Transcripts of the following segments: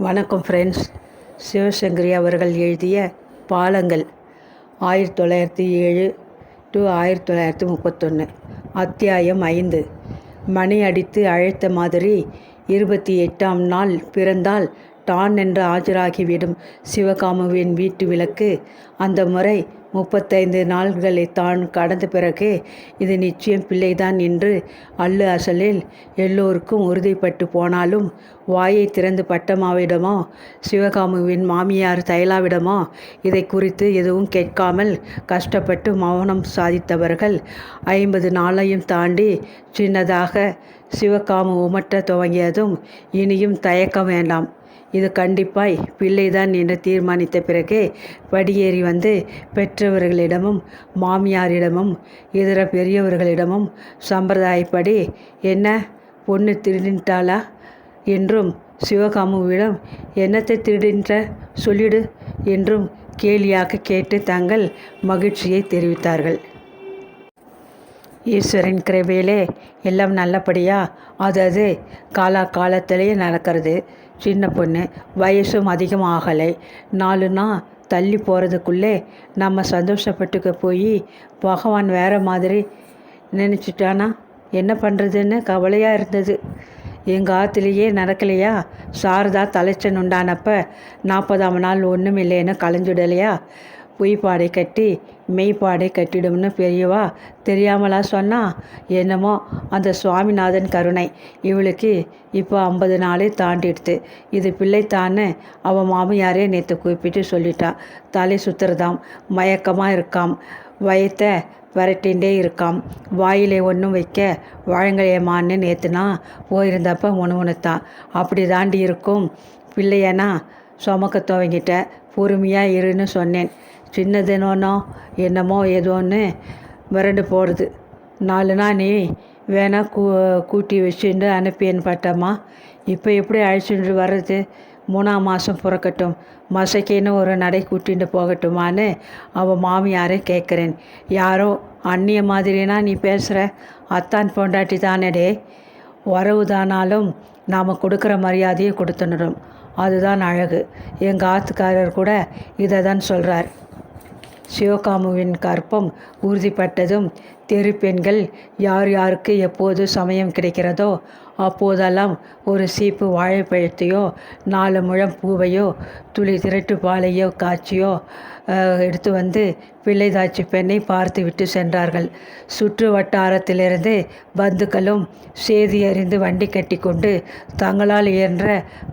வணக்கம் ஃப்ரெண்ட்ஸ் சிவசங்கரி அவர்கள் எழுதிய பாலங்கள் ஆயிரத்தி தொள்ளாயிரத்தி ஏழு டு ஆயிரத்தி தொள்ளாயிரத்தி முப்பத்தொன்று அத்தியாயம் ஐந்து. மணி அடித்து அழைத்த மாதிரி இருபத்தி எட்டாம் நாள் பிறந்தால் டான் என்று ஆஜராகிவிடும் சிவகாமுவின் வீட்டு விளக்கு. அந்த முறை முப்பத்தைந்து நாள்களை தான் கடந்த பிறகு இது நிச்சயம் பிள்ளைதான் என்று அல்லு அசலில் எல்லோருக்கும் உறுதிப்பட்டு போனாலும் வாயை திறந்து பட்டம்மாவிடமோ சிவகாமுவின் மாமியார் தைலாவிடமோ இதை குறித்து எதுவும் கேட்காமல் கஷ்டப்பட்டு மௌனம் சாதித்தவர்கள் ஐம்பது நாளையும் தாண்டி சின்னதாக சிவகாமு உமட்ட துவங்கியதும் இனியும் தயக்க வேண்டாம். இது கண்டிப்பாய் பிள்ளைதான் என்று தீர்மானித்த பிறகு படியேறி வந்து பெற்றவர்களிடமும் மாமியாரிடமும் இதர பெரியவர்களிடமும் சம்பிரதாயப்படி என்ன பொண்ணு திருடின்ட்டாளா என்றும் சிவகாமுவிடம் என்னத்தை திருடின்ற சொல்லிடு என்றும் கேலியாக கேட்டு தங்கள் மகிழ்ச்சியை தெரிவித்தார்கள். ஈஸ்வரன் கிருபையிலே எல்லாம் நல்லபடியாக அது அது காலா காலத்திலேயே நடக்கிறது. சின்ன பொண்ணு வயசும் அதிகம் ஆகலை நாலுனா தள்ளி போகிறதுக்குள்ளே நம்ம சந்தோஷப்பட்டுக்க போய் பகவான் வேறு மாதிரி நினச்சிட்டானா? என்ன பண்ணுறதுன்னு கவலையாக இருந்தது. எங்கள் ஆற்றுலேயே நடக்கலையா? சாரதா தலைச்சன் உண்டானப்ப நாற்பதாம் நாள் ஒன்றும் இல்லைன்னு களைஞ்சுடலையா பொய்ப்பாடை கட்டி மெய்ப்பாடை கட்டிடும்னு பெரியவா தெரியாமலா சொன்னா? என்னமோ அந்த சுவாமிநாதன் கருணை. இவளுக்கு இப்போ ஐம்பது நாளே தாண்டிடுது இது பிள்ளைத்தான்னு அவன் மாமியாரே நேற்று கூப்பிட்டு சொல்லிட்டா. தலை சுத்துறதாம். மயக்கமாக இருக்காம். வயத்தை விரட்டின்ண்டே இருக்காம். வாயிலே ஒன்றும் வைக்க வழங்கலையம்மான்னு நேற்றுனா போயிருந்தப்ப உணவுனுத்தான் அப்படி தாண்டி இருக்கும். பிள்ளையனா சுமக்க துவங்கிட்ட. பொறுமையாக இருன்னு சொன்னேன். சின்னதுனோனோ என்னமோ ஏதோன்னு மிரண்டு போடுது. நாள் நீ வேணா கூ கூட்டி வச்சுட்டு அனுப்பியன் பட்டம்மா. இப்போ எப்படி அழைச்சிட்டு வர்றது? மூணாம் மாதம் பிறக்கட்டும். மசக்கின்னு ஒரு நடை கூட்டிகிட்டு போகட்டுமான்னு அவள் மாமியாரை கேட்குறேன் யாரோ அந்நிய மாதிரினா நீ பேசுகிற அத்தான் பொண்டாட்டி தானடே. உறவு தானாலும் நாம் கொடுக்குற மரியாதையை கொடுத்துடணும். அதுதான் அழகு. எங்கள் ஆத்துக்காரர் கூட இதை தான் சொல்கிறார் சிவகாமுவின் கற்பம் உறுதிப்பட்டதும் தெரு பெண்கள் யார் யாருக்கு எப்போது சமயம் கிடைக்கிறதோ அப்போதெல்லாம் ஒரு சீப்பு வாழைப்பழத்தையோ நாலு முழம் பூவையோ துளி திரட்டு பாலையோ காய்ச்சியோ எடுத்து வந்து பிள்ளைதாச்சி பெண்ணை பார்த்து விட்டு சென்றார்கள். சுற்று வட்டாரத்திலிருந்து பந்துக்களும் செய்தி அறிந்து வண்டி கட்டி கொண்டு தங்களால் இயன்ற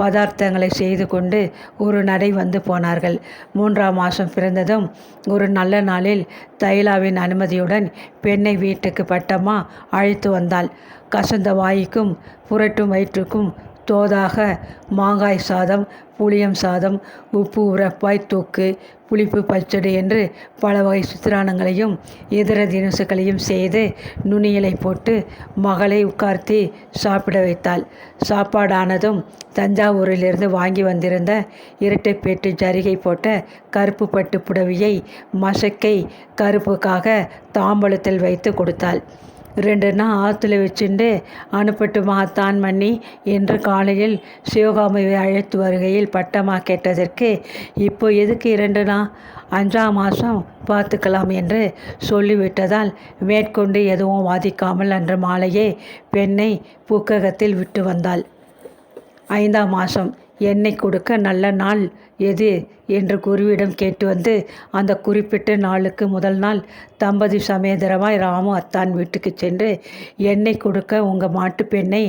பதார்த்தங்களை செய்து கொண்டு ஒரு நடை வந்து போனார்கள். மூன்றாம் மாதம் பிறந்ததும் ஒரு நல்ல நாளில் தைலாவின் அனுமதியுடன் பெண்ணை வீட்டுக்கு பட்டமா அழைத்து வந்தாள். கசந்த வாய்க்கும் புரட்டும் வயிற்றுக்கும் தோதாக மாங்காய் சாதம் புளியம் சாதம் உப்பு உரப்பாய் தூக்கு புளிப்பு பச்சடி என்று பல வகை சித்திரானங்களையும் இதர தினசுகளையும் செய்து நுனியலை போட்டு மகளை உட்கார்த்தி சாப்பிட வைத்தாள். சாப்பாடானதும் தஞ்சாவூரிலிருந்து வாங்கி வந்திருந்த இரட்டைப்பேட்டு ஜரிகை போட்ட கருப்பு பட்டு புடவையை மசக்கை கருப்புக்காக தாம்பழத்தில் வைத்து கொடுத்தாள். ரெண்டு நாள் ஆற்றுல வச்சுண்டு அனுப்பட்டு மகத்தான் மன்னி என்று காலையில் சிவகாமியை அழைத்து வருகையில் பட்டமா கேட்டதற்கு இப்போ எதுக்கு இரண்டு நாள்? அஞ்சாம் மாதம் பார்த்துக்கலாம் என்று சொல்லிவிட்டதால் மேற்கொண்டு எதுவும் வாதிக்காமல் அன்று மாலையே பெண்ணை புக்ககத்தில் விட்டு வந்தாள். ஐந்தாம் மாதம் எண்ணெய் கொடுக்க நல்ல நாள் எது? என்று குருவிடம் கேட்டு வந்து அந்த குறிப்பிட்ட நாளுக்கு முதல் நாள் தம்பதி சமேதரமாய் ராமு அத்தான் வீட்டுக்கு சென்று எண்ணெய் கொடுக்க உங்கள் மாட்டு பெண்ணை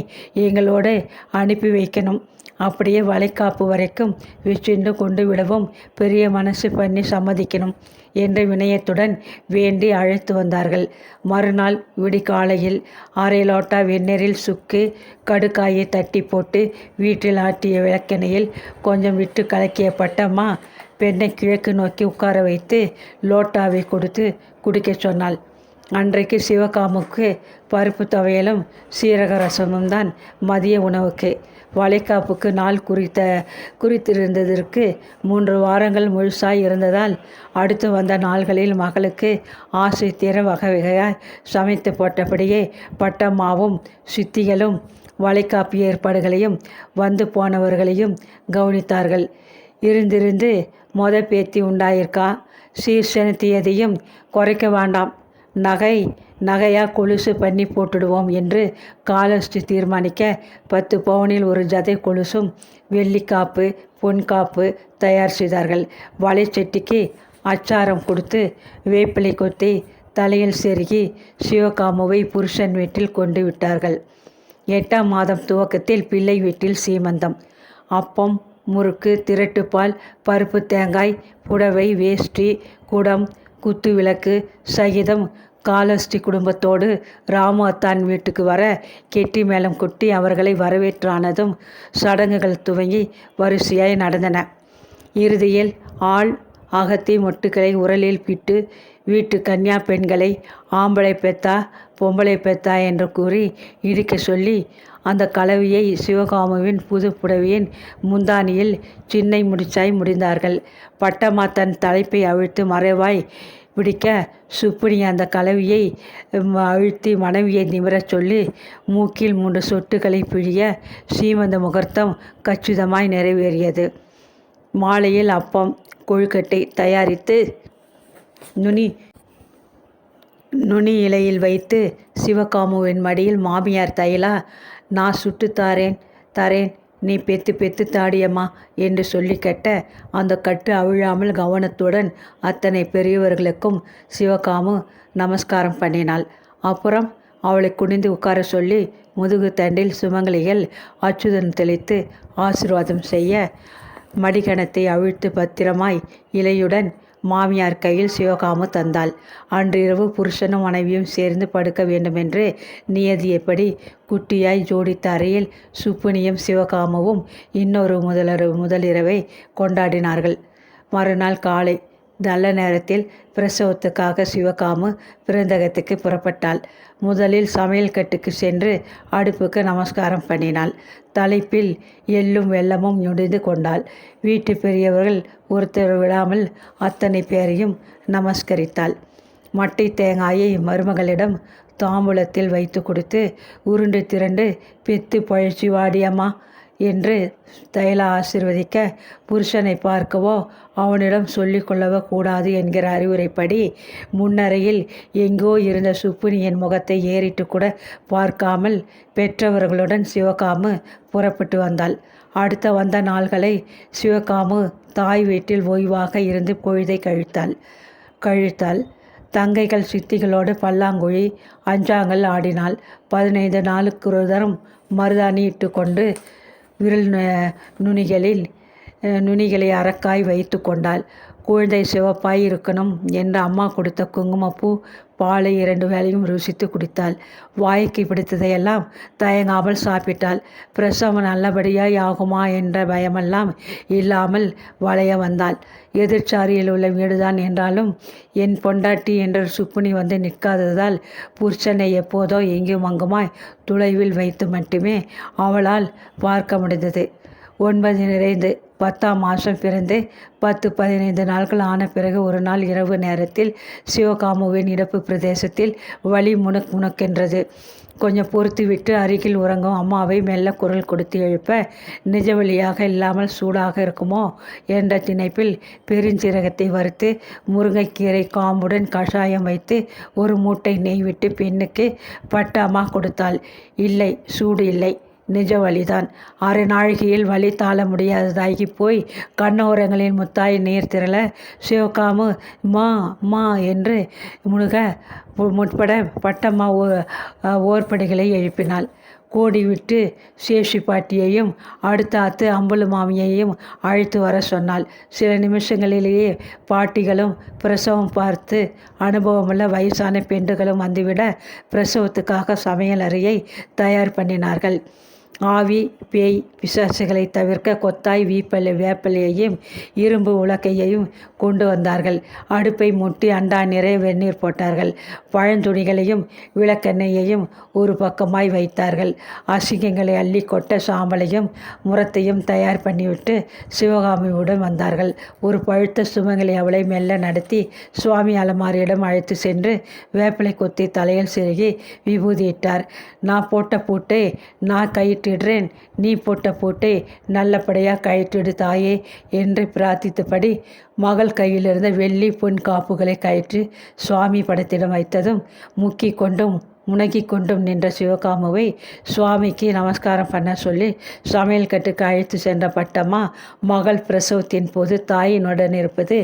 எங்களோடு அனுப்பி வைக்கணும். அப்படியே வளைக்காப்பு வரைக்கும் வச்சுண்டு கொண்டு விடவும் பெரிய மனசு பண்ணி சம்மதிக்கணும் என்ற வினயத்துடன் வேண்டி அழைத்து வந்தார்கள். மறுநாள் விடிகாலையில் அரை லோட்டா வெந்நீரில் சுக்கு கடுக்காயை தட்டி போட்டு வீட்டில் ஆட்டிய விளக்கெண்ணையில் கொஞ்சம் விட்டு கலக்கிய பட்டம்மா. பெண்ணை கிழக்கு நோக்கி உட்கார வைத்து லோட்டாவை கொடுத்து குடிக்க சொன்னாள். அன்றைக்கு சிவகாமுக்கு பருப்பு துவையலும் சீரக ரசமும் தான் மதிய உணவுக்கு. வளைகாப்புக்கு நாள் குறித்த குறித்திருந்ததற்கு மூன்று வாரங்கள் முழுசாய் இருந்ததால் அடுத்து வந்த நாள்களில் மகளுக்கு ஆசை தீர வகை வகையாய் சமைத்து போட்டபடியே பட்டம்மாவும் சித்திகளும் வளைகாப்பு ஏற்பாடுகளையும் வந்து போனவர்களையும் கவனித்தார்கள். இருந்திருந்து மொத பேத்தி உண்டாயிருக்கா? சீர் செலுத்தியதையும் குறைக்க வேண்டாம். நகை நகையாக கொலுசு பண்ணி போட்டுடுவோம் என்று காலஸ்டி தீர்மானிக்க பத்து பவுனில் ஒரு ஜதை கொலுசும் வெள்ளிக்காப்பு பொன்காப்பு தயார் செய்தார்கள். வலைச்செட்டிக்கு அச்சாரம் கொடுத்து வேப்பிலை கொத்தி தலையில் செருகி சிவகாமுவை புருஷன் வீட்டில் கொண்டு விட்டார்கள். எட்டாம் மாதம் துவக்கத்தில் பிள்ளை வீட்டில் சீமந்தம். அப்பம் முறுக்கு திரட்டுப்பால் பருப்பு தேங்காய் புடவை வேஷ்டி குடம் குத்து விளக்கு சகிதம் காலஸ்டி குடும்பத்தோடு ராமு அத்தான் வீட்டுக்கு வர கெட்டி மேளம் கொட்டி அவர்களை வரவேற்றானதும் சடங்குகள் துவங்கி வரிசையாய் நடந்தன. இறுதியில் ஆள் அகத்தி மொட்டுக்களை உரலில் பிட்டு வீட்டு கன்னியா பெண்களை ஆம்பளை பெத்தா பொம்பளை பெத்தா என்று கூறி இடிக்க சொல்லி அந்த கலவியை சிவகாமுவின் புது புடவையின் முந்தானியில் சின்னை முடிச்சாய் முடிந்தார்கள். பட்டம்மா தன் தலைப்பை அவிழ்த்து மறைவாய் பிடிக்க சுப்பினி அந்த கலவியை அழுத்தி மனைவியை நிமிரச் சொல்லி மூக்கில் மூன்று சொட்டுகளை பிழிய சீமந்த முகூர்த்தம் கச்சிதமாய் நிறைவேறியது. மாலையில் அப்பம் கொழுக்கட்டை தயாரித்து நுனி நுனி இலையில் வைத்து சிவகாமுவின் மடியில் மாமியார் தைலா நான் சுட்டு தாரேன் தரேன். நீ பெத்து பெத்து தாடியம்மா என்று சொல்லி கேட்ட அந்த கட்டு அவிழாமல் கவனத்துடன் அத்தனை பெரியவர்களுக்கும் சிவகாமு நமஸ்காரம் பண்ணினாள். அப்புறம் அவளை குனிந்து உட்கார சொல்லி முதுகு தண்டில் சுமங்கலிகள் அச்சுதன் தெளித்து ஆசீர்வாதம் செய்ய மடிகணத்தை அவிழ்த்து பத்திரமாய் இலையுடன் மாமியார் கையில் சிவகாமு தந்தாள். அன்றிரவு புருஷனும் மனைவியும் சேர்ந்து படுக்க வேண்டுமென்று நியதியப்படி குட்டியாய் ஜோடித்த அறையில் சுப்புனியும் சிவகாமுவும் இன்னொரு முதலரு முதலிரவை கொண்டாடினார்கள். மறுநாள் காலை நல்ல நேரத்தில் பிரசவத்துக்காக சிவகாமு பிறந்தகத்துக்கு புறப்பட்டாள். முதலில் சமையல் கட்டுக்கு சென்று அடுப்புக்கு நமஸ்காரம் பண்ணினாள். தலைப்பில் எள்ளும் வெள்ளமும் நுடிந்து கொண்டாள். வீட்டு பெரியவர்கள் ஒருத்தர் விடாமல் அத்தனை பேரையும் நமஸ்கரித்தாள். மட்டை தேங்காயை மருமகளிடம் தாம்பூலத்தில் வைத்து கொடுத்து உருண்டு திரண்டு பெத்து பழச்சி வாடியம்மா என்று தைலா ஆசிர்வதிக்க புருஷனை பார்க்கவோ அவனிடம் சொல்லிக்கொள்ளவோ கூடாது என்கிற அறிவுரைப்படி முன்னரையில் எங்கோ இருந்த சுப்புனியின் முகத்தை ஏறிட்டு கூட பார்க்காமல் பெற்றவர்களுடன் சிவகாமு புறப்பட்டு வந்தாள். அடுத்த வந்த நாள்களை சிவகாமு தாய் வீட்டில் ஓய்வாக இருந்து பொழுதை கழித்தாள். கழித்தாள். தங்கைகள் சித்திகளோடு பல்லாங்குழி அஞ்சாங்கல் ஆடினாள். பதினைந்து நாளுக்கு ஒரு தரம் மருதாணி இட்டு கொண்டு விரல் நு- நுனிகளில் நுனிகளை அரக்காய் வைத்து கொண்டாள். குழந்தை சிவப்பாய் இருக்கணும் என்று அம்மா கொடுத்த குங்குமப்பூ பாலை இரண்டு வேலையும் ருசித்து குடித்தாள். வாய்க்கு பிடித்ததையெல்லாம் தயங்காமல் சாப்பிட்டாள். பிரசவம் நல்லபடியாய் ஆகுமா என்ற பயமெல்லாம் இல்லாமல் வளைய வந்தாள். எதிர்ச்சாரியில் உள்ள வீடுதான் என்றாலும் என் பொண்டாட்டி என்ற சுப்புனி வந்து நிற்காததால் புருஷனை எப்போதோ எங்கும் அங்குமாய் துளைவில் வைத்து மட்டுமே அவளால் பார்க்க முடிந்தது. ஒன்பது நிறைந்து பத்தாம் மாதம் பிறந்து பத்து பதினைந்து நாட்கள் ஆன பிறகு ஒரு நாள் இரவு நேரத்தில் சிவகாமுவின் இடப்பு பிரதேசத்தில் வலி முணுக் முனக்கென்றது. கொஞ்சம் பொறுத்து விட்டு அருகில் உறங்கும் அம்மாவை மெல்ல குரல் கொடுத்து எழுப்ப நிஜ வழியாக இல்லாமல் சூடாக இருக்குமோ? என்ற திணைப்பில் பெருஞ்சீரகத்தை வறுத்து முருங்கைக்கீரை காம்புடன் கஷாயம் வைத்து ஒரு மூட்டை நெய் விட்டு பெண்ணுக்கு பட்டாமா கொடுத்தாள். இல்லை சூடு இல்லை. நிஜ வழிதான். அரை நாழிகையில் வழி தாழ முடியாததாகி போய் கண்ணோரங்களின் முத்தாய் நீர் திரள சிவகாமு மா மா என்று முழுக முற்பட பட்டம்மா ஓ ஓர்படிகளை எழுப்பினாள். கோடி விட்டு சேஷி பாட்டியையும் அடுத்த அத்து அம்புலு மாமியையும் அழைத்து வர சொன்னாள். சில நிமிஷங்களிலேயே பாட்டிகளும் பிரசவம் பார்த்து அனுபவமுள்ள வயசான பெண்டுகளும் வந்துவிட பிரசவத்துக்காக சமையல் அறையை தயார் பண்ணினார்கள். ஆவி பேய் பிசாசுகளை தவிர்க்க கொத்தாய் வீப்பலை வேப்பலையையும் இரும்பு உலக்கையையும் கொண்டு வந்தார்கள். அடுப்பை முட்டி அண்டா நிறைய வெந்நீர் போட்டார்கள். பழந்துணிகளையும் விளக்கெண்ணெயையும் ஒரு பக்கமாய் வைத்தார்கள். அசிங்கங்களை அள்ளி கொட்ட சாம்பலையும் முரத்தையும் தயார் பண்ணிவிட்டு சிவகாமியுடன் வந்தார்கள். ஒரு பழுத்த சுமங்களை அவளை மெல்ல நடத்தி சுவாமி அலமாரியிடம் அழைத்து சென்று வேப்பிலை கொத்தி தலையில் செருகி விபூதியிட்டார். நான் போட்ட பூட்டை நான் கயிற்றிடுறேன் நீ போட்ட பூட்டை நல்லபடியாக கயிற்றிடு தாயே என்று பிரார்த்தித்தபடி மகள் கையிலிருந்த வெள்ளி பொன் காப்புகளை கயிற்று சுவாமி படத்திடம் வைத்ததும் முக்கி கொண்டும் முனகி கொண்டும் நின்ற சிவகாமுவை சுவாமிக்கு நமஸ்காரம் பண்ண சொல்லி சமையல் கட்டுக்கு அழைத்து சென்ற பட்டம்மா மகள் பிரசவத்தின் போது தாயினுடன் இருப்பது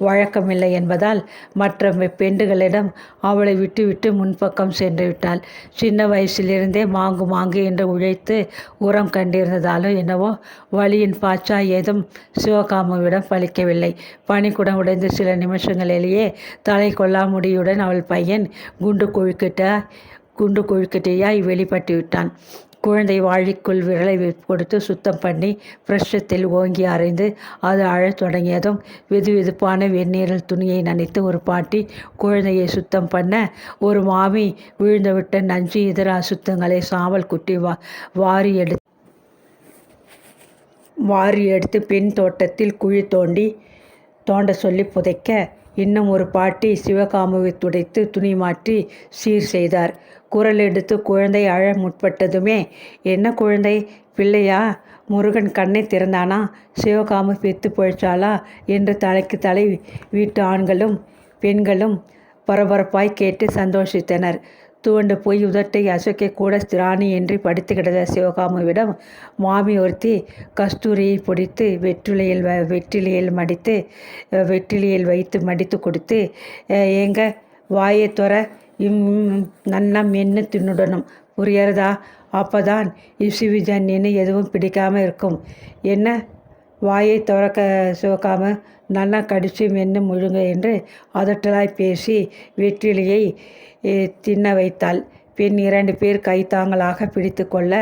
வழக்கமில்லை என்பதால் மற்ற பெண்டுகளிடம் அவளை விட்டுவிட்டு முன்பக்கம் சென்று விட்டாள். சின்ன வயசிலிருந்தே மாங்கு மாங்கு என்று உழைத்து உரம் கண்டிருந்ததாலும் என்னவோ வழியின் பாச்சா ஏதும் சிவகாமுவிடம் பலிக்கவில்லை. பனிக்குடம் உடைந்து சில நிமிஷங்களிலேயே தலை கொள்ளாமுடியுடன் அவள் பையன் குண்டு குழுக்கிட்ட குண்டு குழுக்கிட்டையாய் வெளிப்பட்டு விட்டான். குழந்தை வாழிக்குள் விரலை கொடுத்து சுத்தம் பண்ணி பிரஷத்தில் ஓங்கி அரைந்து அது அழத் தொடங்கியதும் வெது வெதுப்பான வெந்நீரில் துணியை நனைத்து ஒரு பாட்டி குழந்தையை சுத்தம் பண்ண ஒரு மாமி விழுந்துவிட்ட நஞ்சு இதர அசுத்தங்களை சாவல் குட்டி வா வாரி எடுத்து வாரி எடுத்து பின் தோட்டத்தில் குழி தோண்டி தோண்ட சொல்லி புதைக்க இன்னும் ஒரு பாட்டி சிவகாமுவை துடைத்து துணி மாற்றி சீர் செய்தார். குரல் எடுத்து குழந்தை அழ முற்பட்டதுமே என்ன குழந்தை? பிள்ளையா? முருகன் கண்ணை திறந்தானா? சிவகாமு பெத்து பொழைச்சாளா? என்று தலைக்கு தலை வீட்டு ஆண்களும் பெண்களும் பரபரப்பாய் கேட்டு சந்தோஷித்தனர். துவண்டு போய் உதட்டை அசைக்க கூட திராணி என்று படுத்து கிடந்த சிவகாமுவிடம் மாமி ஒருத்தி கஸ்தூரியை பிடித்து வெற்றிலையில் வ வெற்றிலையில் மடித்து வெற்றிலையில் வைத்து மடித்து கொடுத்து எங்க வாயை துற இம் நன்னா மென்று தின்னுடணும் புரியறதா? அப்போதான் இசுவிஜன்னின்னு எதுவும் பிடிக்காமல் இருக்கும். என்ன? வாயை திறக்க சிவக்காம நல்லா கடித்து மென்று முழுங்க என்று அதட்டலாய் பேசி வெற்றிலையை தின்ன வைத்தாள் பின் இரண்டு பேர் கைத்தாங்களாக பிடித்து கொள்ள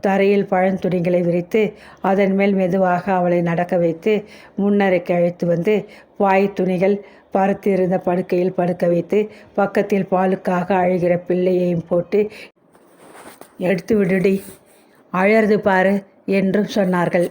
தரையில் பழந்துணிகளை விரித்து அதன் மேல் மெதுவாக அவளை நடக்க வைத்து முன்னரைக்கு அழைத்து வந்து வாய் துணிகள் பருத்திருந்த படுக்கையில் படுக்க வைத்து பக்கத்தில் பாலுக்காக அழுகிற பிள்ளையையும் போட்டு எடுத்து விடுடி அழறது பாரு என்றும் சொன்னார்கள்.